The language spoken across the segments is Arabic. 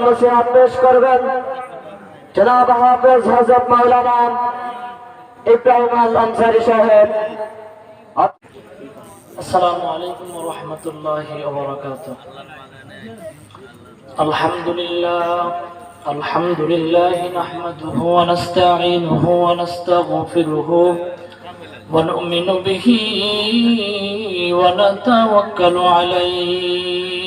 নসিহাত পেশ করবেন জনাব হাফেজ হজরত মাওলানা ইব্রাহিম আল আনসারি সাহেব السلام عليكم ورحمة الله وبركاته الحمد لله الحمد لله نحمده ونستعينه ونستغفره ونؤمن به ونتوكل عليه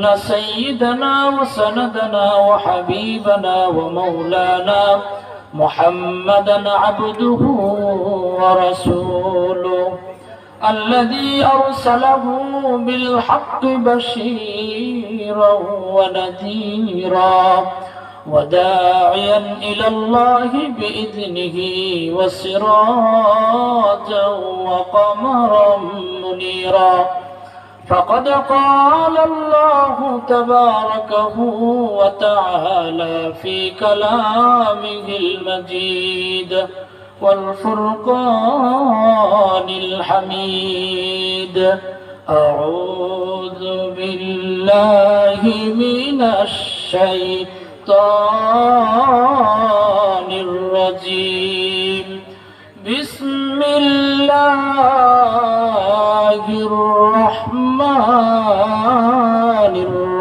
أن سيدنا وسندنا وحبيبنا ومولانا محمدا عبده ورسوله الذي أرسله بالحق بشيرا ونذيرا وداعيا إلى الله بإذنه وسراجا وقمرا منيرا فقد قال الله تباركه وتعالى في كلامه المجيد والفرقان الحميد أعوذ بالله من الشيطان الرجيم بسم الله